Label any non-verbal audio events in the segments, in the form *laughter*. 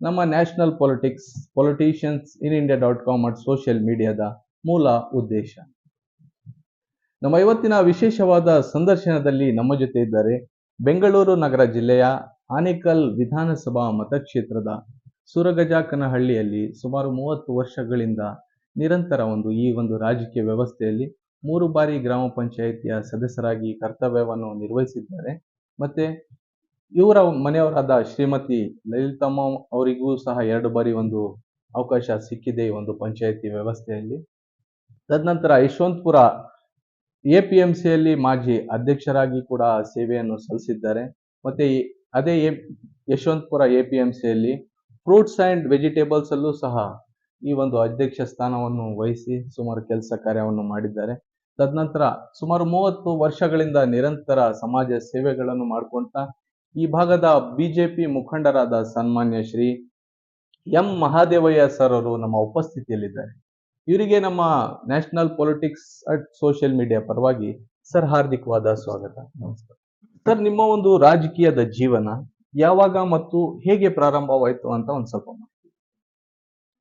ನಮ್ಮ national politics, politicians in India dot com at social ಮೀಡಿಯಾದ ಮೂಲ ಉದ್ದೇಶ. ನಮ್ಮ ಇವತ್ತಿನ ವಿಶೇಷವಾದ ಸಂದರ್ಶನದಲ್ಲಿ ನಮ್ಮ ಜೊತೆ ಇದ್ದಾರೆ ಬೆಂಗಳೂರು ನಗರ ಜಿಲ್ಲೆಯ ಆನೇಕಲ್ ವಿಧಾನಸಭಾ ಮತಕ್ಷೇತ್ರದ ಸುರಗಜಾಕನಹಳ್ಳಿಯಲ್ಲಿ ಸುಮಾರು ಮೂವತ್ತು ವರ್ಷಗಳಿಂದ ನಿರಂತರ ಒಂದು ಈ ಒಂದು ರಾಜಕೀಯ ವ್ಯವಸ್ಥೆಯಲ್ಲಿ ಮೂರು ಬಾರಿ ಗ್ರಾಮ ಪಂಚಾಯಿತಿಯ ಸದಸ್ಯರಾಗಿ ಕರ್ತವ್ಯವನ್ನು ನಿರ್ವಹಿಸಿದ್ದಾರೆ. ಮತ್ತೆ ಇವರ ಮನೆಯವರಾದ ಶ್ರೀಮತಿ ಲಲಿತಮ್ಮ ಅವರಿಗೂ ಸಹ ಎರಡು ಬಾರಿ ಒಂದು ಅವಕಾಶ ಸಿಕ್ಕಿದೆ ಈ ಒಂದು ಪಂಚಾಯಿತಿ ವ್ಯವಸ್ಥೆಯಲ್ಲಿ. ತದನಂತರ ಯಶವಂತಪುರ ಎ ಪಿ ಎಂ ಸಿಯಲ್ಲಿ ಮಾಜಿ ಅಧ್ಯಕ್ಷರಾಗಿ ಕೂಡ ಸೇವೆಯನ್ನು ಸಲ್ಲಿಸಿದ್ದಾರೆ. ಮತ್ತೆ ಅದೇ ಎ ಯಶವಂತಪುರ ಎ ಪಿ ಎಂ ಸಿಯಲ್ಲಿ ಫ್ರೂಟ್ಸ್ ಆ್ಯಂಡ್ ವೆಜಿಟೇಬಲ್ಸ್ ಅಲ್ಲೂ ಸಹ ಈ ಒಂದು ಅಧ್ಯಕ್ಷ ಸ್ಥಾನವನ್ನು ವಹಿಸಿ ಸುಮಾರು ಕೆಲಸ ಕಾರ್ಯವನ್ನು ಮಾಡಿದ್ದಾರೆ. ತದನಂತರ ಸುಮಾರು ಮೂವತ್ತು ವರ್ಷಗಳಿಂದ ನಿರಂತರ ಸಮಾಜ ಸೇವೆಗಳನ್ನು ಮಾಡ್ಕೊಂತ ಈ ಭಾಗದ ಬಿಜೆಪಿ ಮುಖಂಡರಾದ ಸನ್ಮಾನ್ಯ ಶ್ರೀ ಎಂ ಮಹಾದೇವಯ್ಯ ಸರ್ ಅವರು ನಮ್ಮ ಉಪಸ್ಥಿತಿಯಲ್ಲಿದ್ದಾರೆ. ಇವರಿಗೆ ನಮ್ಮ national politics at social media ಪರವಾಗಿ ಸರ್ ಹಾರ್ದಿಕವಾದ ಸ್ವಾಗತ. ನಮಸ್ಕಾರ. ಸರ್, ನಿಮ್ಮ ಒಂದು ರಾಜಕೀಯದ ಜೀವನ ಯಾವಾಗ ಮತ್ತು ಹೇಗೆ ಪ್ರಾರಂಭವಾಯಿತು ಅಂತ ಒಂದು ಸ್ವಲ್ಪ.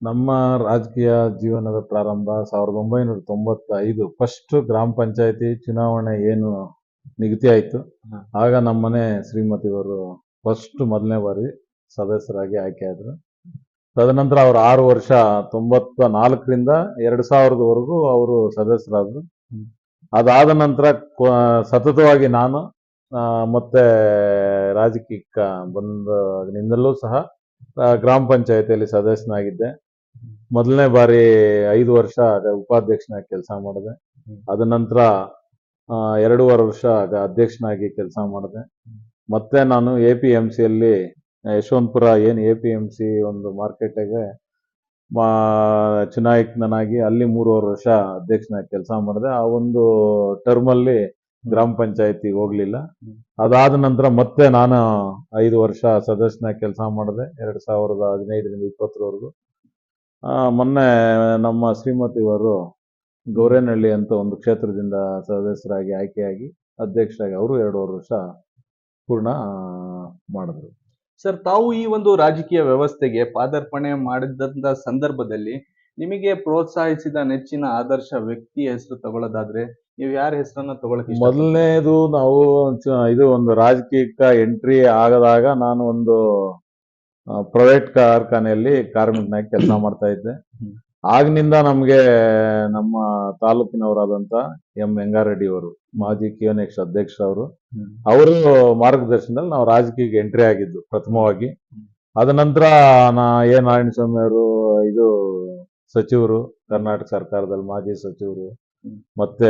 ನಮ್ಮ ರಾಜಕೀಯ ಜೀವನದ ಪ್ರಾರಂಭ ಸಾವಿರದ ಒಂಬೈನೂರ ತೊಂಬತ್ತೈದು ಫಸ್ಟ್ ಗ್ರಾಮ ಪಂಚಾಯತಿ ಚುನಾವಣೆ ಏನು ನಿಗದಿ ಆಯಿತು. ಆಗ ನಮ್ಮನೆ ಶ್ರೀಮತಿಯವರು ಫಸ್ಟ್ ಮೊದಲನೇ ಬಾರಿ ಸದಸ್ಯರಾಗಿ ಆಯ್ಕೆ ಆದ್ರು. ತದನಂತರ ಅವರು ಆರು ವರ್ಷ ತೊಂಬತ್ತ ನಾಲ್ಕರಿಂದ ಎರಡು ಸಾವಿರದವರೆಗೂ ಅವರು ಸದಸ್ಯರಾದ್ರು. ಅದಾದ ನಂತರ ಸತತವಾಗಿ ನಾನು ಮತ್ತೆ ರಾಜಕೀಯಕ್ಕೆ ಬಂದಾಗಿನಿಂದಲೂ ಸಹ ಗ್ರಾಮ ಪಂಚಾಯತಿಯಲ್ಲಿ ಸದಸ್ಯನಾಗಿದ್ದೆ. ಮೊದಲನೇ ಬಾರಿ ಐದು ವರ್ಷ ಉಪಾಧ್ಯಕ್ಷನಾಗಿ ಕೆಲಸ ಮಾಡಿದೆ. ಅದ ನಂತರ ಎರಡೂವರೆ ವರ್ಷ ಅಧ್ಯಕ್ಷನಾಗಿ ಕೆಲಸ ಮಾಡಿದೆ. ಮತ್ತೆ ನಾನು ಎ ಪಿ ಎಂ ಸಿಯಲ್ಲಿ, ಯಶವಂತಪುರ ಏನು ಎ ಪಿ ಎಂ ಸಿ ಒಂದು ಮಾರ್ಕೆಟಿಗೆ, ಮಾ, ಚುನಾಯಕನಾಗಿ ಅಲ್ಲಿ ಮೂರುವರೆ ವರ್ಷ ಅಧ್ಯಕ್ಷನಾಗಿ ಕೆಲಸ ಮಾಡಿದೆ. ಆ ಒಂದು ಟರ್ಮಲ್ಲಿ ಗ್ರಾಮ ಪಂಚಾಯತಿ ಹೋಗ್ಲಿಲ್ಲ. ಅದಾದ ನಂತರ ಮತ್ತೆ ನಾನು ಐದು ವರ್ಷ ಸದಸ್ಯನಾಗಿ ಕೆಲಸ ಮಾಡಿದೆ. ಎರಡು ಸಾವಿರದ ಹದಿನೈದರಿಂದ ಇಪ್ಪತ್ತರವರೆಗೂ. ಮೊನ್ನೆ ನಮ್ಮ ಶ್ರೀಮತಿಯವರು ಗೌರೇನಹಳ್ಳಿ ಅಂತ ಒಂದು ಕ್ಷೇತ್ರದಿಂದ ಸದಸ್ಯರಾಗಿ ಆಯ್ಕೆಯಾಗಿ ಅಧ್ಯಕ್ಷರಾಗಿ ಅವರು ಎರಡೂವರೆ ವರ್ಷ ಪೂರ್ಣ ಮಾಡಿದ್ರು ಸರ್ ತಾವು ಈ ಒಂದು ರಾಜಕೀಯ ವ್ಯವಸ್ಥೆಗೆ ಪಾದಾರ್ಪಣೆ ಮಾಡಿದಂತ ಸಂದರ್ಭದಲ್ಲಿ ನಿಮಗೆ ಪ್ರೋತ್ಸಾಹಿಸಿದ ನೆಚ್ಚಿನ ಆದರ್ಶ ವ್ಯಕ್ತಿ ಹೆಸರು ತಗೊಳ್ಳೋದಾದ್ರೆ ನೀವು ಯಾರ ಹೆಸರನ್ನ ತಗೊಳಕ್ ಇಷ್ಟಪಡ್ತೀರಾ? ಮೊದಲನೇದು ನಾವು ಇದು ಒಂದು ರಾಜಕೀಯಕ್ಕೆ ಎಂಟ್ರಿ ಆಗದಾಗ ನಾನು ಒಂದು ಪ್ರೈವೇಟ್ ಕಾರ್ಖಾನೆಯಲ್ಲಿ ಕಾರ್ಮಿಕನಾಗಿ ಕೆಲಸ ಮಾಡ್ತಾ ಇದ್ದೆ. ಆಗಿನಿಂದ ನಮಗೆ ನಮ್ಮ ತಾಲೂಕಿನವರಾದಂತ ಎಂ ವೆಂಗಾರೆಡ್ಡಿಯವರು ಮಾಜಿ ಕಿಯೋನೆಕ್ಸ್ ಅಧ್ಯಕ್ಷರವರು ಅಧ್ಯಕ್ಷ ಅವರು ಮಾರ್ಗದರ್ಶನದಲ್ಲಿ ನಾವು ರಾಜಕೀಯಕ್ಕೆ ಎಂಟ್ರಿ ಆಗಿದ್ದು ಪ್ರಥಮವಾಗಿ. ಅದ ನಂತರ ನಾ ಎ ನಾರಾಯಣಸ್ವಾಮಿ ಅವರು ಇದು ಸಚಿವರು ಕರ್ನಾಟಕ ಸರ್ಕಾರದಲ್ಲಿ ಮಾಜಿ ಸಚಿವರು ಮತ್ತೆ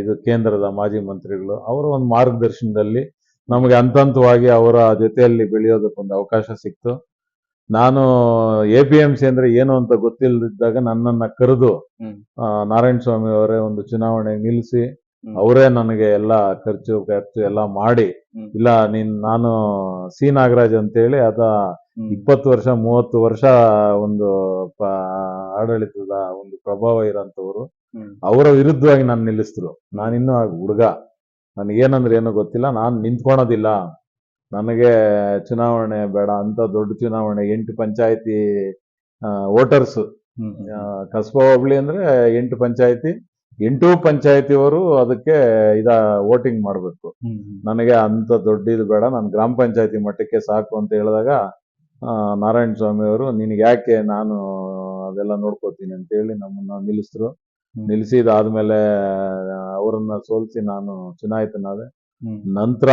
ಇದು ಕೇಂದ್ರದ ಮಾಜಿ ಮಂತ್ರಿಗಳು ಅವರ ಒಂದು ಮಾರ್ಗದರ್ಶನದಲ್ಲಿ ನಮಗೆ ಹಂತ ಹಂತವಾಗಿ ಅವರ ಜೊತೆಯಲ್ಲಿ ಬೆಳೆಯೋದಕ್ಕೊಂದು ಅವಕಾಶ ಸಿಕ್ತು. ನಾನು ಎ ಪಿ ಎಂ ಸಿ ಅಂದ್ರೆ ಏನು ಅಂತ ಗೊತ್ತಿಲ್ಲದಿದ್ದಾಗ ನನ್ನನ್ನ ಕರೆದು. ನಾರಾಯಣ ಸ್ವಾಮಿ ಅವರೇ ಒಂದು ಚುನಾವಣೆ ನಿಲ್ಲಿಸಿ ಅವರೇ ನನಗೆ ಎಲ್ಲ ಖರ್ಚು ಖರ್ಚು ಎಲ್ಲ ಮಾಡಿ ಇಲ್ಲ ನೀನ್ ನಾನು ಸಿ ನಾಗರಾಜ್ ಅಂತೇಳಿ ಅದ. ಇಪ್ಪತ್ತು ವರ್ಷ ಮೂವತ್ತು ವರ್ಷ ಒಂದು ಆಡಳಿತದ ಒಂದು ಪ್ರಭಾವ ಇರೋಂಥವ್ರು. ಅವರ ವಿರುದ್ಧವಾಗಿ ನಾನು ನಿಲ್ಲಿಸಿದ್ರು. ನಾನಿನ್ನೂ ಇನ್ನು ಹುಡುಗ. ನನಗೇನಂದ್ರೆ ಏನೋ ಗೊತ್ತಿಲ್ಲ. ನಾನು ನಿಂತ್ಕೊಳೋದಿಲ್ಲ. ನನಗೆ ಚುನಾವಣೆ ಬೇಡ ಅಂತ ದೊಡ್ಡ ಚುನಾವಣೆ ಎಂಟು ಪಂಚಾಯತಿ ವೋಟರ್ಸ್. ಕಸ್ಬಾ ಹೋಬಳಿ ಅಂದ್ರೆ ಎಂಟು ಪಂಚಾಯತಿ ಎಂಟು ಪಂಚಾಯತಿಯವರು ಅದಕ್ಕೆ ಇದ ವೋಟಿಂಗ್ ಮಾಡಬೇಕು ನನಗೆ ಅಂತ ದೊಡ್ಡ ಇದು ಬೇಡ ನಾನು ಗ್ರಾಮ ಪಂಚಾಯತಿ ಮಟ್ಟಕ್ಕೆ ಸಾಕು ಅಂತ ಹೇಳಿದಾಗ ನಾರಾಯಣ ಸ್ವಾಮಿ ಅವರು ನಿನಗೆ ಯಾಕೆ ನಾನು ಅದೆಲ್ಲ ನೋಡ್ಕೋತೀನಿ ಅಂತೇಳಿ ನಮ್ಮನ್ನ ನಿಲ್ಲಿಸಿದ್ರು. ನಿಲ್ಲಿಸಿದಾದ್ಮೇಲೆ ಅವರನ್ನ ಸೋಲಿಸಿ ನಾನು ಚುನಾಯಿತನಾದೆ. ನಂತರ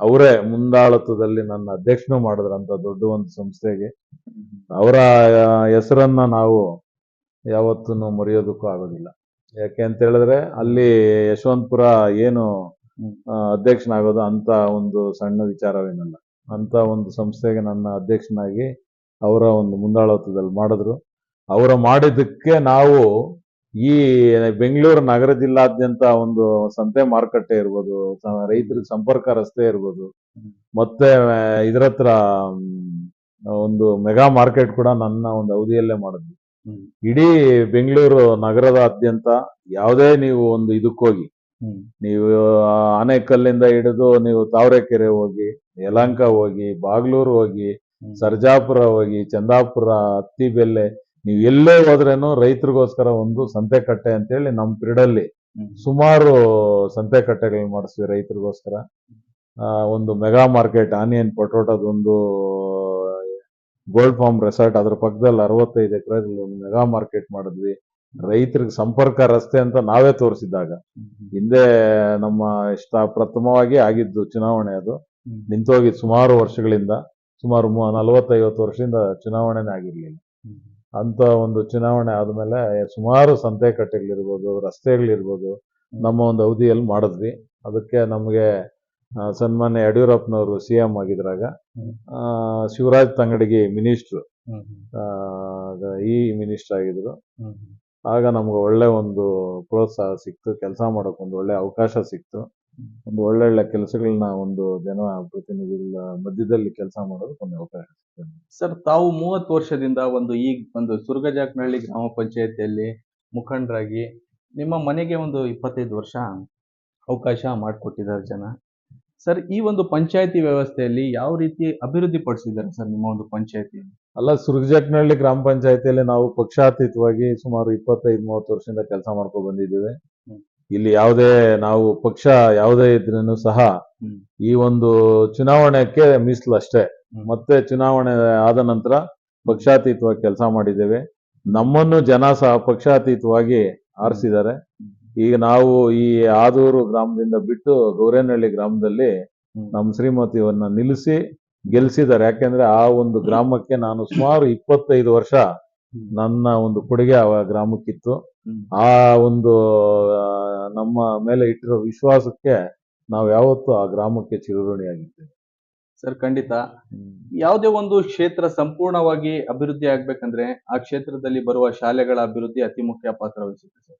ಅವರೇ ಮುಂದಾಳತ್ವದಲ್ಲಿ ನನ್ನ ಅಧ್ಯಕ್ಷನು ಮಾಡಿದ್ರು ಅಂತ ದೊಡ್ಡ ಒಂದು ಸಂಸ್ಥೆಗೆ. ಅವರ ಹೆಸರನ್ನ ನಾವು ಯಾವತ್ತೂ ಮರೆಯೋದಕ್ಕೂ ಆಗೋದಿಲ್ಲ. ಯಾಕೆ ಅಂತ ಹೇಳಿದ್ರೆ ಅಲ್ಲಿ ಯಶವಂತಪುರ ಏನು ಅಧ್ಯಕ್ಷನಾಗೋದು ಅಂತ ಒಂದು ಸಣ್ಣ ವಿಚಾರವೇನಲ್ಲ. ಅಂತ ಒಂದು ಸಂಸ್ಥೆಗೆ ನನ್ನ ಅಧ್ಯಕ್ಷನಾಗಿ ಅವರ ಒಂದು ಮುಂದಾಳತ್ವದಲ್ಲಿ ಮಾಡಿದ್ರು. ಅವರ ಮಾಡಿದ್ದಕ್ಕೆ ನಾವು ಈ ಬೆಂಗಳೂರು ನಗರ ಜಿಲ್ಲಾದ್ಯಂತ ಒಂದು ಸಂತೆ ಮಾರುಕಟ್ಟೆ ಇರ್ಬೋದು ರೈತರಿಗೆ ಸಂಪರ್ಕ ರಸ್ತೆ ಇರ್ಬೋದು ಮತ್ತೆ ಇದ್ರ ಹತ್ರ ಒಂದು ಮೆಗಾ ಮಾರ್ಕೆಟ್ ಕೂಡ ನನ್ನ ಒಂದು ಅವಧಿಯಲ್ಲೇ ಮಾಡಿದ್ವಿ. ಇಡೀ ಬೆಂಗಳೂರು ನಗರದಾದ್ಯಂತ ಯಾವುದೇ ನೀವು ಒಂದು ಇದಕ್ಕೋಗಿ ಹೋಗಿ ನೀವು ಆನೆಕಲ್ಲಿಂದ ಹಿಡಿದು ನೀವು ತಾವರೆಕೆರೆ ಹೋಗಿ ಯಲಹಂಕ ಹೋಗಿ ಬಾಗ್ಲೂರು ಹೋಗಿ ಸರ್ಜಾಪುರ ಹೋಗಿ ಚಂದಾಪುರ ಹತ್ತಿಬೆಲ್ಲೆ ನೀವು ಎಲ್ಲೇ ಹೋದ್ರೇನು ರೈತರಿಗೋಸ್ಕರ ಒಂದು ಸಂತೆ ಕಟ್ಟೆ ಅಂತೇಳಿ ನಮ್ಮ ಪಿರಿಡಲ್ಲಿ ಸುಮಾರು ಸುಮಾರು ಸಂತೆಕಟ್ಟೆಗಳು ಮಾಡಿಸ್ವಿ ರೈತರಿಗೋಸ್ಕರ. ಒಂದು ಮೆಗಾ ಮಾರ್ಕೆಟ್ ಆನಿಯನ್ ಪೊಟೋಟೋದೊಂದು ಗೋಲ್ಡ್ ಫಾರ್ಮ್ ರೆಸಾರ್ಟ್ ಅದ್ರ ಪಕ್ಕದಲ್ಲಿ ಅರವತ್ತೈದು ಎಕರೆ ಒಂದು ಮೆಗಾ ಮಾರ್ಕೆಟ್ ಮಾಡಿದ್ವಿ. ರೈತರಿಗೆ ಸಂಪರ್ಕ ರಸ್ತೆ ಅಂತ ನಾವೇ ತೋರಿಸಿದಾಗ ಹಿಂದೆ ನಮ್ಮ ಇಷ್ಟ ಪ್ರಥಮವಾಗಿ ಆಗಿದ್ದು ಚುನಾವಣೆ ಅದು. ನಿಂತೋಗಿದ್ದು ಸುಮಾರು ವರ್ಷಗಳಿಂದ ಸುಮಾರು ನಲವತ್ತೈವತ್ತು ವರ್ಷದಿಂದ ಚುನಾವಣೆನೇ ಆಗಿರ್ಲಿಲ್ಲ. ಅಂತ ಒಂದು ಚುನಾವಣೆ ಆದಮೇಲೆ ಸುಮಾರು ಸಂತೆಕಟ್ಟೆಗಳಿರ್ಬೋದು ರಸ್ತೆಗಳಿರ್ಬೋದು ನಮ್ಮ ಒಂದು ಅವಧಿಯಲ್ಲಿ ಮಾಡಿದ್ವಿ. ಅದಕ್ಕೆ ನಮಗೆ ಸನ್ಮಾನ್ಯ ಯಡಿಯೂರಪ್ಪನವರು ಸಿ ಎಂ ಆಗಿದ್ರಾಗ ಶಿವರಾಜ್ ತಂಗಡಿಗೆ ಮಿನಿಸ್ಟ್ರು. ಈ ಮಿನಿಸ್ಟರ್ ಆಗಿದ್ರು. ಆಗ ನಮ್ಗೆ ಒಳ್ಳೆ ಒಂದು ಪ್ರೋತ್ಸಾಹ ಸಿಕ್ತು ಕೆಲಸ ಮಾಡೋಕೆ ಒಂದು ಒಳ್ಳೆ ಅವಕಾಶ ಸಿಕ್ತು. ಒಂದು ಒಳ್ಳೊಳ್ಳೆ ಕೆಲಸಗಳನ್ನ ಒಂದು ಜನ ಪ್ರತಿನಿಧಿಗಳ ಮಧ್ಯದಲ್ಲಿ ಕೆಲಸ ಮಾಡೋದಕ್ಕೆ ಒಂದು ಅವಕಾಶ ಸರ್ ತಾವು ಮೂವತ್ತು ವರ್ಷದಿಂದ ಒಂದು ಈ ಒಂದು ಸುರ್ಗಜಾಕನಹಳ್ಳಿ ಗ್ರಾಮ ಪಂಚಾಯತಿಯಲ್ಲಿ ಮುಖಂಡರಾಗಿ ನಿಮ್ಮ ಮನೆಗೆ ಒಂದು ಇಪ್ಪತ್ತೈದು ವರ್ಷ ಅವಕಾಶ ಮಾಡಿಕೊಟ್ಟಿದ್ದಾರೆ ಜನ. ಸರ್ ಈ ಒಂದು ಪಂಚಾಯತಿ ವ್ಯವಸ್ಥೆಯಲ್ಲಿ ಯಾವ ರೀತಿ ಅಭಿವೃದ್ಧಿ ಪಡಿಸಿದ್ದಾರೆ ಸರ್ ನಿಮ್ಮ ಒಂದು ಪಂಚಾಯತಿ ಅಲ್ಲ ಸುರ್ಗಜಾಕನಹಳ್ಳಿ ಗ್ರಾಮ ಪಂಚಾಯತಿಯಲ್ಲಿ ನಾವು ಪಕ್ಷಾತೀತವಾಗಿ ಸುಮಾರು ಇಪ್ಪತ್ತೈದು ಮೂವತ್ತು ವರ್ಷದಿಂದ ಕೆಲಸ ಮಾಡ್ಕೊಂಡು ಬಂದಿದ್ದೇವೆ. ಇಲ್ಲಿ ಯಾವುದೇ ನಾವು ಪಕ್ಷ ಯಾವುದೇ ಇದ್ರೂ ಸಹ ಈ ಒಂದು ಚುನಾವಣೆಗೆ ಮೀಸಲು ಅಷ್ಟೇ. ಮತ್ತೆ ಚುನಾವಣೆ ಆದ ನಂತರ ಪಕ್ಷಾತೀತವಾಗಿ ಕೆಲಸ ಮಾಡಿದ್ದೇವೆ. ನಮ್ಮನ್ನು ಜನ ಸಹ ಪಕ್ಷಾತೀತವಾಗಿ ಆರಿಸಿದ್ದಾರೆ. ಈಗ ನಾವು ಈ ಆದೂರು ಗ್ರಾಮದಿಂದ ಬಿಟ್ಟು ಗೌರೇನಹಳ್ಳಿ ಗ್ರಾಮದಲ್ಲಿ. ನಮ್ಮ ಶ್ರೀಮತಿಯವನ್ನ ನಿಲ್ಲಿಸಿ ಗೆಲ್ಸಿದ್ದಾರೆ. ಯಾಕೆಂದ್ರೆ ಆ ಒಂದು ಗ್ರಾಮಕ್ಕೆ ನಾನು ಸುಮಾರು ಇಪ್ಪತ್ತೈದು ವರ್ಷ ನನ್ನ ಒಂದು ಕೊಡುಗೆ ಆ ಗ್ರಾಮಕ್ಕಿತ್ತು. ಆ ಒಂದು ನಮ್ಮ ಮೇಲೆ ಇಟ್ಟಿರೋ ವಿಶ್ವಾಸಕ್ಕೆ ನಾವು ಯಾವತ್ತೂ ಆ ಗ್ರಾಮಕ್ಕೆ ಚಿರಋಣಿಯಾಗಿದ್ದೇವೆ. ಸರ್ ಖಂಡಿತ. ಯಾವುದೇ ಒಂದು ಕ್ಷೇತ್ರ ಸಂಪೂರ್ಣವಾಗಿ ಅಭಿವೃದ್ಧಿ ಆಗ್ಬೇಕಂದ್ರೆ ಆ ಕ್ಷೇತ್ರದಲ್ಲಿ ಬರುವ ಶಾಲೆಗಳ ಅಭಿವೃದ್ಧಿ ಅತಿ ಮುಖ್ಯ ಪಾತ್ರ ವಹಿಸುತ್ತೆ ಸರ್.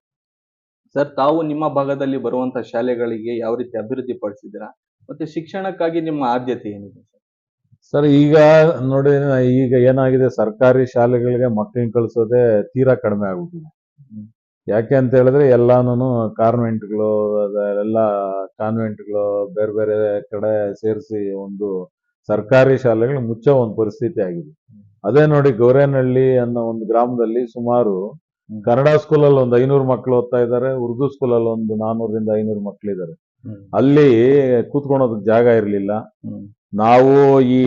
ಸರ್ ತಾವು ನಿಮ್ಮ ಭಾಗದಲ್ಲಿ ಬರುವಂತ ಶಾಲೆಗಳಿಗೆ ಯಾವ ರೀತಿ ಅಭಿವೃದ್ಧಿ ಪಡಿಸಿದ್ದೀರಾ? ಮತ್ತೆ ಶಿಕ್ಷಣಕ್ಕಾಗಿ ನಿಮ್ಮ ಆದ್ಯತೆ ಏನಿದೆ ಸರ್? ಸರ್ ಈಗ ನೋಡಿ ಈಗ ಏನಾಗಿದೆ ಸರ್ಕಾರಿ ಶಾಲೆಗಳಿಗೆ ಮಕ್ಕಳನ್ನ ಕಳಿಸೋದೇ ತೀರಾ ಕಡಿಮೆ ಆಗ್ಬಿಟ್ಟಿದೆ. ಯಾಕೆ ಅಂತ ಹೇಳಿದ್ರೆ ಎಲ್ಲಾನು ಕಾನ್ವೆಂಟ್ಗಳು ಎಲ್ಲ ಕಾನ್ವೆಂಟ್ಗಳು ಬೇರೆ ಬೇರೆ ಕಡೆ ಸೇರಿಸಿ ಒಂದು ಸರ್ಕಾರಿ ಶಾಲೆಗಳು ಮುಚ್ಚೋ ಒಂದು ಪರಿಸ್ಥಿತಿ ಆಗಿದೆ. ಅದೇ ನೋಡಿ ಗೌರೇನಹಳ್ಳಿ ಅನ್ನೋ ಒಂದು ಗ್ರಾಮದಲ್ಲಿ ಸುಮಾರು. ಕನ್ನಡ ಸ್ಕೂಲಲ್ಲಿ ಒಂದು ಐನೂರು ಮಕ್ಕಳು ಓದ್ತಾ ಇದ್ದಾರೆ ಉರ್ದು ಸ್ಕೂಲಲ್ಲಿ ಒಂದು ನಾನೂರಿಂದ ಐನೂರು ಮಕ್ಕಳಿದ್ದಾರೆ ಇದ್ದಾರೆ. ಅಲ್ಲಿ ಕೂತ್ಕೊಳೋದಕ್ಕೆ ಜಾಗ ಇರಲಿಲ್ಲ. ನಾವು ಈ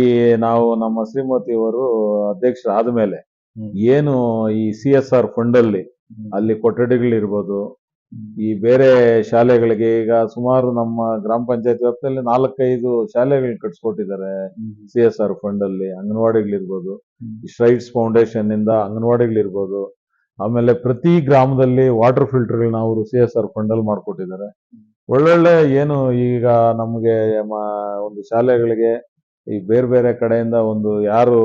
ನಾವು ನಮ್ಮ ಶ್ರೀಮತಿಯವರು ಅಧ್ಯಕ್ಷರಾದ ಮೇಲೆ ಏನು ಈ ಸಿ ಎಸ್ ಆರ್ ಫಂಡ್ ಅಲ್ಲಿ. ಅಲ್ಲಿ ಕೊಠಡಿಗಳಿರ್ಬೋದು. ಈ ಬೇರೆ ಶಾಲೆಗಳಿಗೆ ಈಗ ಸುಮಾರು ನಮ್ಮ ಗ್ರಾಮ ಪಂಚಾಯತ್ ವ್ಯಾಪ್ತಿಯಲ್ಲಿ ನಾಲ್ಕೈದು ಶಾಲೆಗಳು ಕಟ್ಸ್ಕೊಟ್ಟಿದ್ದಾರೆ. ಸಿ ಎಸ್ ಆರ್ ಫಂಡ್ ಅಲ್ಲಿ ಅಂಗನವಾಡಿಗಳಿರ್ಬೋದು. ಸ್ಟ್ರೈಟ್ಸ್ ಫೌಂಡೇಶನ್ ಇಂದ ಅಂಗನವಾಡಿಗಳಿರ್ಬೋದು. ಆಮೇಲೆ ಪ್ರತಿ ಗ್ರಾಮದಲ್ಲಿ ವಾಟರ್ ಫಿಲ್ಟರ್ಗಳನ್ನ ಅವರು ಸಿ ಎಸ್ ಆರ್ ಫಂಡ್ ಅಲ್ಲಿ ಮಾಡ್ಕೊಟ್ಟಿದ್ದಾರೆ. ಒಳ್ಳೊಳ್ಳೆ ಏನು ಈಗ ನಮಗೆ ಒಂದು ಶಾಲೆಗಳಿಗೆ ಈ ಬೇರೆ ಬೇರೆ ಕಡೆಯಿಂದ ಒಂದು ಯಾರು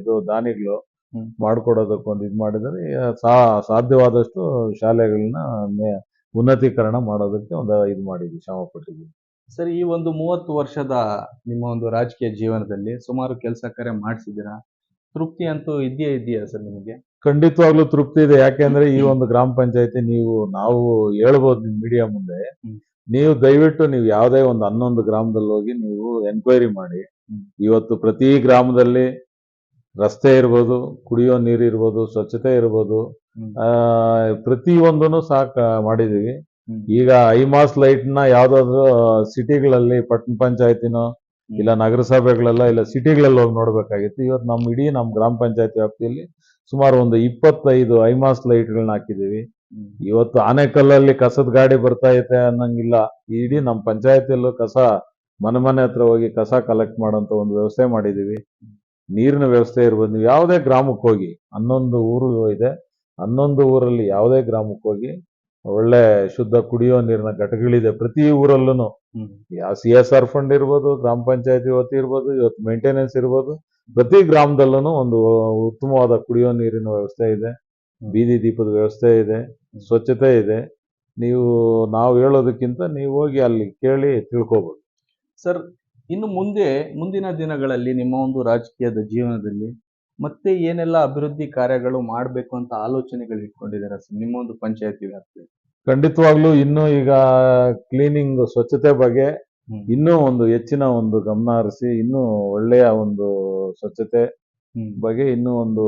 ಇದು ದಾನಿಗಳು ಹ್ಮ್. ಮಾಡ್ಕೊಡೋದಕ್ಕೆ ಒಂದು ಇದು ಮಾಡಿದರೆ ಸಾ- ಸಾಧ್ಯವಾದಷ್ಟು ಶಾಲೆಗಳನ್ನ ಮೇ- ಉನ್ನತೀಕರಣ ಮಾಡೋದಕ್ಕೆ ಒಂದು ಇದು ಮಾಡಿದ್ವಿ ಶ್ರಮ ಪಟ್ಟಿದ್ವಿ. ಸರ್ ಈ ಒಂದು ಮೂವತ್ತು ವರ್ಷದ ನಿಮ್ಮ ಒಂದು ರಾಜಕೀಯ ಜೀವನದಲ್ಲಿ ಸುಮಾರು ಕೆಲಸ ಕಾರ್ಯ ಮಾಡಿಸಿದ್ದೀರಾ? ತೃಪ್ತಿ ಅಂತೂ ಇದೆಯೇ ಇದೆಯಾ ಸರ್ ನಿಮಗೆ? ಖಂಡಿತವಾಗ್ಲೂ ತೃಪ್ತಿ ಇದೆ ಯಾಕೆಂದ್ರೆ ಈ ಒಂದು ಗ್ರಾಮ ಪಂಚಾಯತಿ ನೀವು ನಾವು ಹೇಳ್ಬೋದು ನಿಮ್ಮ ಮೀಡಿಯಾ ಮುಂದೆ. ನೀವು ದಯವಿಟ್ಟು ನೀವು ಯಾವುದೇ ಒಂದು ಹನ್ನೊಂದು ಗ್ರಾಮದಲ್ಲಿ ಹೋಗಿ ನೀವು ಎನ್ಕ್ವೈರಿ ಮಾಡಿ. ಇವತ್ತು ಪ್ರತಿ ಗ್ರಾಮದಲ್ಲಿ ರಸ್ತೆ ಇರ್ಬೋದು ಕುಡಿಯೋ ನೀರು ಇರ್ಬೋದು ಸ್ವಚ್ಛತೆ ಇರ್ಬೋದು ಪ್ರತಿಯೊಂದನ್ನು ಆ ಪ್ರತಿ ಒಂದನ್ನು ಸಾಕ ಮಾಡಿದೀವಿ. ಈಗ ಐಮಾಸ್ ಲೈಟ್ನ ಯಾವ್ದಾದ್ರು ಸಿಟಿಗಳಲ್ಲಿ ಪಟ್ಟಣ ಪಂಚಾಯತಿನೋ ಇಲ್ಲ ನಗರಸಭೆಗಳೆಲ್ಲ ಇಲ್ಲ ಸಿಟಿಗಳಲ್ಲಿ ಹೋಗಿ ನೋಡ್ಬೇಕಾಗಿತ್ತು. ಇವತ್ತು ನಮ್ಮ ಇಡೀ ನಮ್ಮ ಗ್ರಾಮ ಪಂಚಾಯತ್ ವ್ಯಾಪ್ತಿಯಲ್ಲಿ ಸುಮಾರು ಒಂದು ಇಪ್ಪತ್ತೈದು ಐಮಾಸ್ ಲೈಟ್ಗಳನ್ನ ಹಾಕಿದೀವಿ. ಇವತ್ತು ಆನೆಕಲ್ಲಲ್ಲಿ ಕಸದ ಗಾಡಿ ಬರ್ತಾ ಐತೆ ಅನ್ನಂಗಿಲ್ಲ. ಇಡೀ ನಮ್ಮ ಪಂಚಾಯತಿಯಲ್ಲೂ ಕಸ ಮನೆ ಮನೆ ಹತ್ರ ಹೋಗಿ ಕಸ ಕಲೆಕ್ಟ್ ಮಾಡೋಂಥ ಒಂದು ವ್ಯವಸ್ಥೆ ಮಾಡಿದೀವಿ ನೀರಿನ ವ್ಯವಸ್ಥೆ ಇರ್ಬೋದು. ನೀವು ಯಾವುದೇ ಗ್ರಾಮಕ್ಕೆ ಹೋಗಿ ಹನ್ನೊಂದು ಊರು ಇದೆ ಹನ್ನೊಂದು ಊರಲ್ಲಿ ಯಾವುದೇ ಗ್ರಾಮಕ್ಕೆ ಹೋಗಿ ಒಳ್ಳೆ ಶುದ್ಧ ಕುಡಿಯೋ ನೀರಿನ ಘಟಕಗಳಿದೆ. ಪ್ರತಿ ಊರಲ್ಲೂ. ಯಾವ ಸಿ ಎಸ್ ಆರ್ ಫಂಡ್ ಇರ್ಬೋದು ಗ್ರಾಮ ಪಂಚಾಯತಿ ಇವತ್ತು ಇರ್ಬೋದು ಇವತ್ತು ಮೇಂಟೆನೆನ್ಸ್ ಇರ್ಬೋದು. ಪ್ರತಿ ಗ್ರಾಮದಲ್ಲೂ ಒಂದು ಉತ್ತಮವಾದ ಕುಡಿಯೋ ನೀರಿನ ವ್ಯವಸ್ಥೆ ಇದೆ. ಬೀದಿ ದೀಪದ ವ್ಯವಸ್ಥೆ ಇದೆ. ಸ್ವಚ್ಛತೆ ಇದೆ. ನೀವು ನಾವು ಹೇಳೋದಕ್ಕಿಂತ ನೀವು ಹೋಗಿ ಅಲ್ಲಿ ಕೇಳಿ ತಿಳ್ಕೊಬೋದು. ಸರ್ ಇನ್ನು ಮುಂದೆ ಮುಂದಿನ ದಿನಗಳಲ್ಲಿ ನಿಮ್ಮ ಒಂದು ರಾಜಕೀಯದ ಜೀವನದಲ್ಲಿ ಮತ್ತೆ ಏನೆಲ್ಲ ಅಭಿವೃದ್ಧಿ ಕಾರ್ಯಗಳು ಮಾಡಬೇಕು ಅಂತ ಆಲೋಚನೆಗಳು ಇಟ್ಕೊಂಡಿದ್ದೀರಾ ಸರ್? ನಿಮ್ಮ ಒಂದು ಪಂಚಾಯತಿ ವ್ಯಾಪ್ತಿ ಖಂಡಿತವಾಗ್ಲೂ ಇನ್ನೂ ಈಗ ಕ್ಲೀನಿಂಗ್ ಸ್ವಚ್ಛತೆ ಬಗ್ಗೆ ಇನ್ನೂ ಒಂದು ಹೆಚ್ಚಿನ ಒಂದು ಗಮನ ಹರಿಸಿ ಇನ್ನೂ ಒಳ್ಳೆಯ ಒಂದು ಸ್ವಚ್ಛತೆ ಬಗ್ಗೆ ಇನ್ನೂ ಒಂದು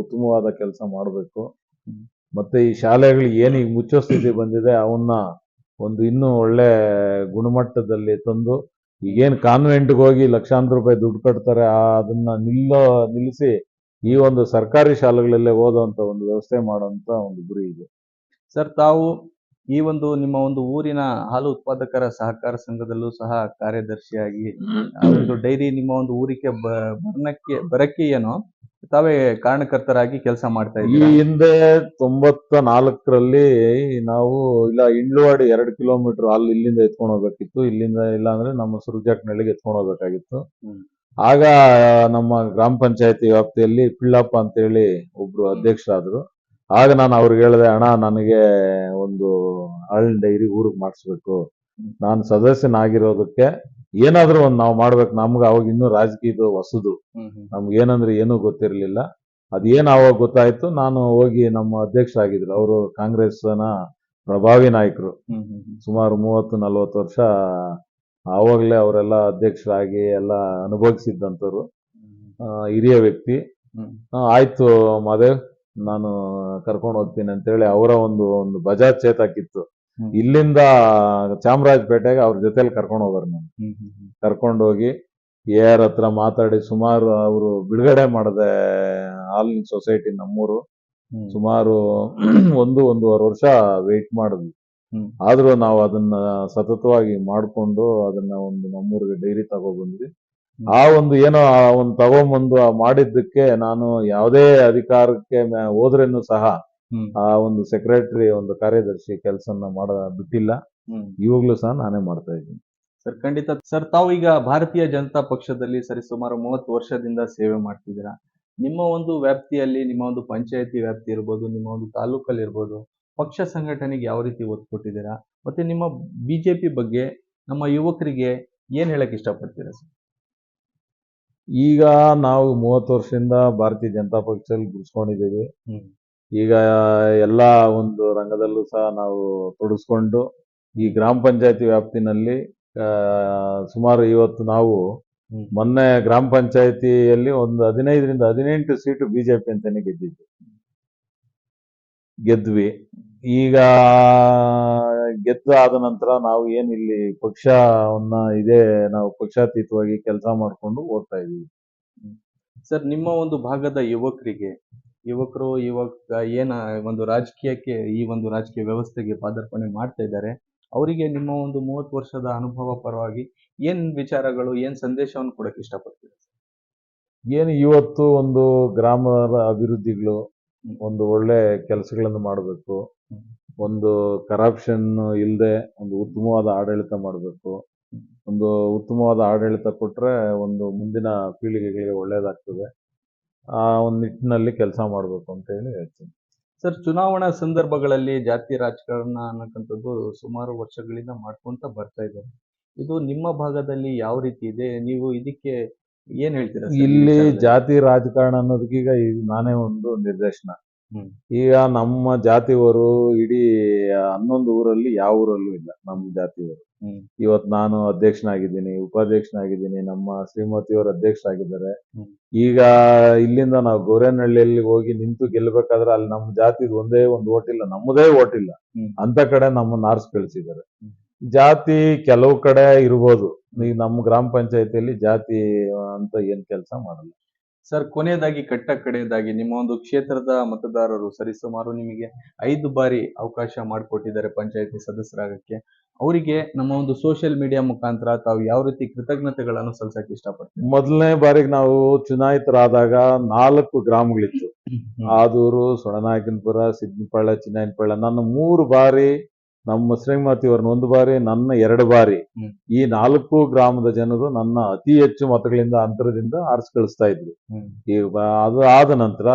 ಉತ್ತಮವಾದ ಕೆಲಸ ಮಾಡಬೇಕು. ಮತ್ತೆ ಈ ಶಾಲೆಗಳಿಗೆ ಏನೀಗ ಮುಚ್ಚೋ ಸ್ಥಿತಿ ಬಂದಿದೆ ಅವನ್ನ ಒಂದು ಇನ್ನೂ ಒಳ್ಳೆ ಗುಣಮಟ್ಟದಲ್ಲಿ ತಂದು ಈಗೇನು ಕಾನ್ವೆಂಟ್ಗೆ ಹೋಗಿ ಲಕ್ಷಾಂತರ ರೂಪಾಯಿ ದುಡ್ಡು ಕಟ್ತಾರೆ ಅದನ್ನ ನಿಲ್ಲೋ, ನಿಲ್ಲಿಸಿ ಈ ಒಂದು ಸರ್ಕಾರಿ ಶಾಲೆಗಳಲ್ಲೇ ಓದುವಂತ ಒಂದು ವ್ಯವಸ್ಥೆ ಮಾಡುವಂತ ಒಂದು ಗುರಿ ಇದೆ. ಸರ್, ತಾವು ಈ ಒಂದು ನಿಮ್ಮ ಒಂದು ಊರಿನ ಹಾಲು ಉತ್ಪಾದಕರ ಸಹಕಾರ ಸಂಘದಲ್ಲೂ ಸಹ ಕಾರ್ಯದರ್ಶಿಯಾಗಿ ಆ ಒಂದು ಡೈರಿ ನಿಮ್ಮ ಒಂದು ಊರಿಗೆ ಬ ಬರ್ನಕ್ಕೆ ಬರಕ್ಕೆ ಏನೋ ತಾವೇ ಕಾರಣಕರ್ತರಾಗಿ ಕೆಲಸ ಮಾಡ್ತಾ ಈ ಹಿಂದೆ ತೊಂಬತ್ತ ನಾಲ್ಕರಲ್ಲಿ ನಾವು ಇಲ್ಲ ಇಂಡ್ಲವಾಡಿ ಎರಡು ಕಿಲೋಮೀಟರ್ ಅಲ್ಲಿ ಇಲ್ಲಿಂದ ಎತ್ಕೊಂಡು ಹೋಗ್ಬೇಕಿತ್ತು. ಇಲ್ಲಿಂದ ಇಲ್ಲ ಅಂದ್ರೆ ನಮ್ಮ ಸುರ್ಜಾಕ್ನಳ್ಳಿಗೆ ಎತ್ಕೊಂಡು ಹೋಗ್ಬೇಕಾಗಿತ್ತು. ಹ್ಮ್. ಆಗ ನಮ್ಮ ಗ್ರಾಮ ಪಂಚಾಯತಿ ವ್ಯಾಪ್ತಿಯಲ್ಲಿ ಪಿಳ್ಳಪ್ಪ ಅಂತೇಳಿ ಒಬ್ರು ಅಧ್ಯಕ್ಷರಾದ್ರು. ಆಗ ನಾನು ಅವ್ರಿಗೆ ಹೇಳಿದೆ ಅಣ್ಣ ನನಗೆ ಒಂದು ಹಾಲಿನ ಡೈರಿ ಊರಿಗೆ ಮಾಡಿಸ್ಬೇಕು. ನಾನು ಸದಸ್ಯನಾಗಿರೋದಕ್ಕೆ ಏನಾದರೂ ಒಂದು ನಾವು ಮಾಡ್ಬೇಕು. ನಮ್ಗೆ ಅವಾಗ ಇನ್ನೂ ರಾಜಕೀಯದ ಹೊಸದು. ನಮ್ಗೆ ಏನಂದ್ರೆ ಏನೂ ಗೊತ್ತಿರಲಿಲ್ಲ. ಅದೇನ್ ಅವಾಗ ಗೊತ್ತಾಯ್ತು ನಾನು ಹೋಗಿ ನಮ್ಮ ಅಧ್ಯಕ್ಷರಾಗಿದ್ರು. ಅವರು ಕಾಂಗ್ರೆಸ್ನ ಪ್ರಭಾವಿ ನಾಯಕರು. ಸುಮಾರು ಮೂವತ್ತು ನಲವತ್ತು ವರ್ಷ ಆವಾಗಲೇ ಅವರೆಲ್ಲ ಅಧ್ಯಕ್ಷರಾಗಿ ಎಲ್ಲ ಅನುಭವಿಸಿದ್ದಂಥವ್ರು ಹಿರಿಯ ವ್ಯಕ್ತಿ. ಆಯ್ತು ಮಾದೇವ್. ನಾನು ಕರ್ಕೊಂಡು ಹೋಗ್ತೀನಿ ಅಂತೇಳಿ ಅವರ ಒಂದು ಒಂದು ಬಜಾಜ್ ಚೇತಾಕಿತ್ತು. ಇಲ್ಲಿಂದ ಚಾಮರಾಜಪೇಟೆಗೆ ಅವ್ರ ಜೊತೆಲಿ ಕರ್ಕೊಂಡು ಹೋಗೋರು ನಾನು. ಹ್ಮ್ ಹ್ಮ್ ಹ್ಮ್. ಕರ್ಕೊಂಡು ಹೋಗಿ ಏರ್ ಹತ್ರ ಮಾತಾಡಿ ಸುಮಾರು ಅವರು ಬಿಡುಗಡೆ ಮಾಡಿದೆ ಆಲ್ ಸೊಸೈಟಿ ನಮ್ಮೂರು. ಸುಮಾರು *clears throat* ಒಂದು ಒಂದೂವರೆ ವರ್ಷ ವೆಯ್ಟ್ ಮಾಡಿದ್ವಿ. ಆದ್ರೂ ನಾವು ಅದನ್ನ ಸತತವಾಗಿ ಮಾಡಿಕೊಂಡು ಅದನ್ನ ಒಂದು ನಮ್ಮೂರಿಗೆ ಡೈರಿ ತಗೊಬಂದ್ವಿ ಆ ಒಂದು ಏನೋ ಆ ಒಂದು ತಗೊಂಬಂದು ಮಾಡಿದ್ದಕ್ಕೆ ನಾನು ಯಾವುದೇ ಅಧಿಕಾರಕ್ಕೆ ಹೋದ್ರೇನು ಸಹ ಆ ಒಂದು ಸೆಕ್ರೆಟರಿ ಒಂದು ಕಾರ್ಯದರ್ಶಿ ಕೆಲಸನ ಮಾಡ ಬಿಟ್ಟಿಲ್ಲ. ಇವಾಗ್ಲೂ ಸಹ ನಾನೇ ಮಾಡ್ತಾ ಇದ್ದೀನಿ. ಸರ್ ಖಂಡಿತ. ಸರ್ ತಾವು ಈಗ ಭಾರತೀಯ ಜನತಾ ಪಕ್ಷದಲ್ಲಿ ಸರಿ ಸುಮಾರು ಮೂವತ್ತು ವರ್ಷದಿಂದ ಸೇವೆ ಮಾಡ್ತಿದ್ದೀರಾ? ನಿಮ್ಮ ಒಂದು ವ್ಯಾಪ್ತಿಯಲ್ಲಿ ನಿಮ್ಮ ಒಂದು ಪಂಚಾಯತಿ ವ್ಯಾಪ್ತಿ ಇರ್ಬೋದು ನಿಮ್ಮ ಒಂದು ತಾಲೂಕಲ್ಲಿ ಇರ್ಬೋದು ಪಕ್ಷ ಸಂಘಟನೆಗೆ ಯಾವ ರೀತಿ ಒತ್ತು ಕೊಟ್ಟಿದ್ದೀರಾ? ಮತ್ತೆ ನಿಮ್ಮ ಬಿಜೆಪಿ ಬಗ್ಗೆ ನಮ್ಮ ಯುವಕರಿಗೆ ಏನ್ ಹೇಳಕ್ ಇಷ್ಟಪಡ್ತೀರಾ ಸರ್? ಈಗ ನಾವು ಮೂವತ್ತು ವರ್ಷದಿಂದ ಭಾರತೀಯ ಜನತಾ ಪಕ್ಷದಲ್ಲಿ ಗುರುಸ್ಕೊಂಡಿದ್ದೀವಿ ಈಗ ಎಲ್ಲ ಒಂದು ರಂಗದಲ್ಲೂ ಸಹ ನಾವು ತೊಡಗಿಸ್ಕೊಂಡು ಈ ಗ್ರಾಮ ಪಂಚಾಯತಿ ವ್ಯಾಪ್ತಿನಲ್ಲಿ ಸುಮಾರು ಇವತ್ತು ನಾವು ಮೊನ್ನೆ ಗ್ರಾಮ ಪಂಚಾಯತಿಯಲ್ಲಿ ಒಂದು ಹದಿನೈದರಿಂದ ಹದಿನೆಂಟು ಸೀಟು ಬಿಜೆಪಿ ಅಂತಾನೆ ಗೆದ್ದಿದ್ವಿ. ಗೆದ್ವಿ. ಈಗ ಗೆದ್ದು ಆದ ನಂತರ ನಾವು ಏನ್ ಇಲ್ಲಿ ಪಕ್ಷವನ್ನ ಇದೇ ನಾವು ಪಕ್ಷಾತೀತವಾಗಿ ಕೆಲಸ ಮಾಡ್ಕೊಂಡು ಓದ್ತಾ ಇದೀವಿ ಸರ್ ನಿಮ್ಮ ಒಂದು ಭಾಗದ ಯುವಕರಿಗೆ ಯುವಕರು ಇವಾಗ ಏನ ಒಂದು ರಾಜಕೀಯಕ್ಕೆ ಈ ಒಂದು ರಾಜಕೀಯ ವ್ಯವಸ್ಥೆಗೆ ಪಾದಾರ್ಪಣೆ ಮಾಡ್ತಾ ಇದ್ದಾರೆ ಅವರಿಗೆ ನಿಮ್ಮ ಒಂದು ಮೂವತ್ತು ವರ್ಷದ ಅನುಭವ ಪರವಾಗಿ ಏನ್ ವಿಚಾರಗಳು ಏನ್ ಸಂದೇಶವನ್ನು ಕೊಡಕ್ಕೆ ಇಷ್ಟಪಡ್ತೀವಿ ಏನು ಇವತ್ತು ಒಂದು ಗ್ರಾಮದ ಅಭಿವೃದ್ಧಿಗಳು ಒಂದು ಒಳ್ಳೆ ಕೆಲಸಗಳನ್ನು ಮಾಡಬೇಕು. ಒಂದು ಕರಪ್ಷನ್ ಇಲ್ಲದೆ ಒಂದು ಉತ್ತಮವಾದ ಆಡಳಿತ ಮಾಡಬೇಕು. ಒಂದು ಉತ್ತಮವಾದ ಆಡಳಿತ ಕೊಟ್ರೆ ಒಂದು ಮುಂದಿನ ಪೀಳಿಗೆಗಳಿಗೆ ಒಳ್ಳೇದಾಗ್ತದೆ. ಆ ಒಂದು ನಿಟ್ಟಿನಲ್ಲಿ ಕೆಲಸ ಮಾಡಬೇಕು ಅಂತ ಹೇಳಿ ಹೇಳ್ತೀನಿ. ಸರ್ ಚುನಾವಣಾ ಸಂದರ್ಭಗಳಲ್ಲಿ ಜಾತಿ ರಾಜಕಾರಣ ಅನ್ನಕ್ಕಂಥದ್ದು ಸುಮಾರು ವರ್ಷಗಳಿಂದ ಮಾಡ್ಕೊಂತ ಬರ್ತಾ ಇದ್ದಾರೆ ಇದು ನಿಮ್ಮ ಭಾಗದಲ್ಲಿ ಯಾವ ರೀತಿ ಇದೆ? ನೀವು ಇದಕ್ಕೆ ಏನ್ ಹೇಳ್ತೀರಾ ಇಲ್ಲಿ ಜಾತಿ ರಾಜಕಾರಣ ಅನ್ನೋದಕ್ಕೀಗ ಈಗ ನಾನೇ ಒಂದು ನಿರ್ದೇಶನ. ಈಗ ನಮ್ಮ ಜಾತಿಯವರು ಇಡೀ ಹನ್ನೊಂದು ಊರಲ್ಲಿ ಯಾವ ಊರಲ್ಲೂ ಇಲ್ಲ ನಮ್ಮ ಜಾತಿಯವರು. ಇವತ್ ನಾನು ಅಧ್ಯಕ್ಷನಾಗಿದ್ದೀನಿ ಉಪಾಧ್ಯಕ್ಷನಾಗಿದ್ದೀನಿ ನಮ್ಮ ಶ್ರೀಮತಿಯವರು ಅಧ್ಯಕ್ಷರಾಗಿದ್ದಾರೆ. ಆಗಿದ್ದಾರೆ ಈಗ ಇಲ್ಲಿಂದ ನಾವು ಗೋರೇನಹಳ್ಳಿಯಲ್ಲಿ ಹೋಗಿ ನಿಂತು ಗೆಲ್ಲಬೇಕಾದ್ರೆ ಅಲ್ಲಿ ನಮ್ಮ ಜಾತಿದು ಒಂದೇ ಒಂದು ಓಟ್ ಇಲ್ಲ ನಮ್ಮದೇ ಓಟ್ ಇಲ್ಲ ಅಂತ ಕಡೆ ನಮ್ಮನ್ನ ನಾರ್ಸ್ ಕಳಿಸಿದ್ದಾರೆ ಜಾತಿ ಕೆಲವು ಕಡೆ ಇರ್ಬೋದು. ಈಗ ನಮ್ಮ ಗ್ರಾಮ ಪಂಚಾಯತಿಯಲ್ಲಿ ಜಾತಿ ಅಂತ ಏನ್ ಕೆಲಸ ಮಾಡಲ್ಲ. ಸರ್ ಕೊನೆಯದಾಗಿ ಕಟ್ಟ ಕಡೆಯದಾಗಿ ನಿಮ್ಮ ಒಂದು ಕ್ಷೇತ್ರದ ಮತದಾರರು ಸರಿಸುಮಾರು ನಿಮಗೆ ಐದು ಬಾರಿ ಅವಕಾಶ ಮಾಡಿಕೊಟ್ಟಿದ್ದಾರೆ ಪಂಚಾಯತಿ ಸದಸ್ಯರಾಗಕ್ಕೆ. ಅವರಿಗೆ ನಮ್ಮ ಒಂದು ಸೋಷಿಯಲ್ ಮೀಡಿಯಾ ಮುಖಾಂತರ ತಾವು ಯಾವ ರೀತಿ ಕೃತಜ್ಞತೆಗಳನ್ನು ಸಲ್ಲಿಸಕ್ಕೆ ಇಷ್ಟಪಡ್ತೀವಿ ಮೊದಲನೇ ಬಾರಿಗೆ ನಾವು ಚುನಾಯಿತರಾದಾಗ ನಾಲ್ಕು ಗ್ರಾಮಗಳಿತ್ತು. ಆದೂರು ಸೊಣನಾಗಿನಪುರ ಸಿದ್ನಪಳ್ಳ ಚಿನ್ನಾಯನಪಳ್ಳ ನಾನು ಮೂರು ಬಾರಿ ನಮ್ಮ ಶ್ರೀಮತಿ ಅವ್ರನ್ನ ಒಂದು ಬಾರಿ ನನ್ನ ಎರಡು ಬಾರಿ ಈ ನಾಲ್ಕು ಗ್ರಾಮದ ಜನರು ನನ್ನ ಅತಿ ಹೆಚ್ಚು ಮತಗಳಿಂದ ಅಂತರದಿಂದ ಆರಿಸಿ ಕಳಿಸ್ತಾ ಇದ್ರು. ಈ ಅದು ಆದ ನಂತರ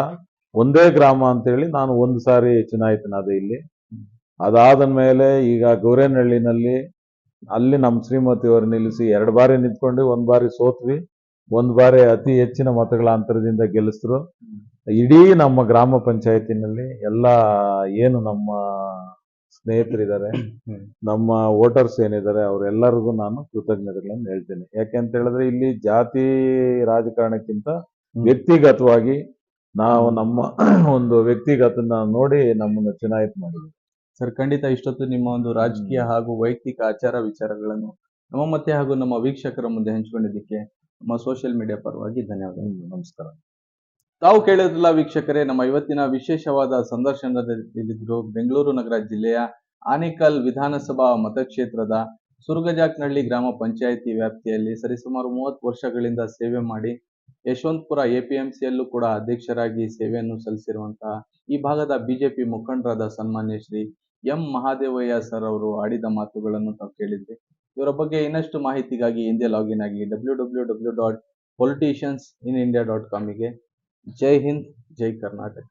ಒಂದೇ ಗ್ರಾಮ ಅಂತೇಳಿ ನಾನು ಒಂದು ಸಾರಿ ಚುನಾಯಿತನಾದೆ ಇಲ್ಲಿ. ಅದಾದ ಮೇಲೆ ಈಗ ಗೌರೇನಹಳ್ಳಿನಲ್ಲಿ ಅಲ್ಲಿ ನಮ್ಮ ಶ್ರೀಮತಿ ಅವರು ನಿಲ್ಲಿಸಿ ಎರಡು ಬಾರಿ ನಿಂತ್ಕೊಂಡು ಒಂದು ಬಾರಿ ಸೋತ್ವಿ. ಒಂದು ಬಾರಿ ಅತಿ ಹೆಚ್ಚಿನ ಮತಗಳ ಅಂತರದಿಂದ ಗೆಲ್ಲಿಸಿದ್ರು ಇಡೀ ನಮ್ಮ ಗ್ರಾಮ ಪಂಚಾಯತಿನಲ್ಲಿ ಎಲ್ಲ ಏನು ನಮ್ಮ ಸ್ನೇಹಿತರಿದ್ದಾರೆ. ನಮ್ಮ ವೋಟರ್ಸ್ ಏನಿದ್ದಾರೆ ಅವರೆಲ್ಲರಿಗೂ ನಾನು ಕೃತಜ್ಞತೆಗಳನ್ನು ಹೇಳ್ತೇನೆ. ಯಾಕೆಂತ ಹೇಳಿದ್ರೆ ಇಲ್ಲಿ ಜಾತಿ ರಾಜಕಾರಣಕ್ಕಿಂತ ವ್ಯಕ್ತಿಗತವಾಗಿ ನಾವು ನಮ್ಮ ಒಂದು ವ್ಯಕ್ತಿಗತನ ನೋಡಿ ನಮ್ಮನ್ನು ಚುನಾಯಿತ ಮಾಡಿದ್ವಿ ಸರ್ ಖಂಡಿತ ಇಷ್ಟೊತ್ತು ನಿಮ್ಮ ಒಂದು ರಾಜಕೀಯ ಹಾಗೂ ವೈಯಕ್ತಿಕ ಆಚಾರ ವಿಚಾರಗಳನ್ನು ನಮ್ಮ ಮತ್ತೆ ಹಾಗೂ ನಮ್ಮ ವೀಕ್ಷಕರ ಮುಂದೆ ಹಂಚಿಕೊಂಡಿದ್ದಕ್ಕೆ ನಮ್ಮ ಸೋಷಿಯಲ್ ಮೀಡಿಯಾ ಪರವಾಗಿ ಧನ್ಯವಾದ ನಮಸ್ಕಾರ. ತಾವು ಕೇಳಿದ್ರಲ್ಲ ವೀಕ್ಷಕರೇ, ನಮ್ಮ ಇವತ್ತಿನ ವಿಶೇಷವಾದ ಸಂದರ್ಶನದಲ್ಲಿದ್ದರು ಬೆಂಗಳೂರು ನಗರ ಜಿಲ್ಲೆಯ ಆನೇಕಲ್ ವಿಧಾನಸಭಾ ಮತಕ್ಷೇತ್ರದ ಸುರಗಜಾಕ್ನಹಳ್ಳಿ ಗ್ರಾಮ ಪಂಚಾಯಿತಿ ವ್ಯಾಪ್ತಿಯಲ್ಲಿ ಸರಿಸುಮಾರು ಮೂವತ್ತು ವರ್ಷಗಳಿಂದ ಸೇವೆ ಮಾಡಿ ಯಶವಂತಪುರ ಎಪಿಎಂಸಿಯಲ್ಲೂ ಕೂಡ ಅಧ್ಯಕ್ಷರಾಗಿ ಸೇವೆಯನ್ನು ಸಲ್ಲಿಸಿರುವಂತಹ ಈ ಭಾಗದ ಬಿಜೆಪಿ ಮುಖಂಡರಾದ ಸನ್ಮಾನ್ಯ ಶ್ರೀ ಎಂ ಮಹಾದೇವಯ್ಯ ಸರ್ ಅವರು ಆಡಿದ ಮಾತುಗಳನ್ನು ತಾವು ಕೇಳಿದ್ರಿ ಇವರ ಬಗ್ಗೆ ಇನ್ನಷ್ಟು ಮಾಹಿತಿಗಾಗಿ ಹಿಂದೆ ಲಾಗಿನ್ ಆಗಿ W W W dot politicians in India dot ಕಾಮಿಗೆ ಜೈ ಹಿಂದ್ ಜೈ ಕರ್ನಾಟಕ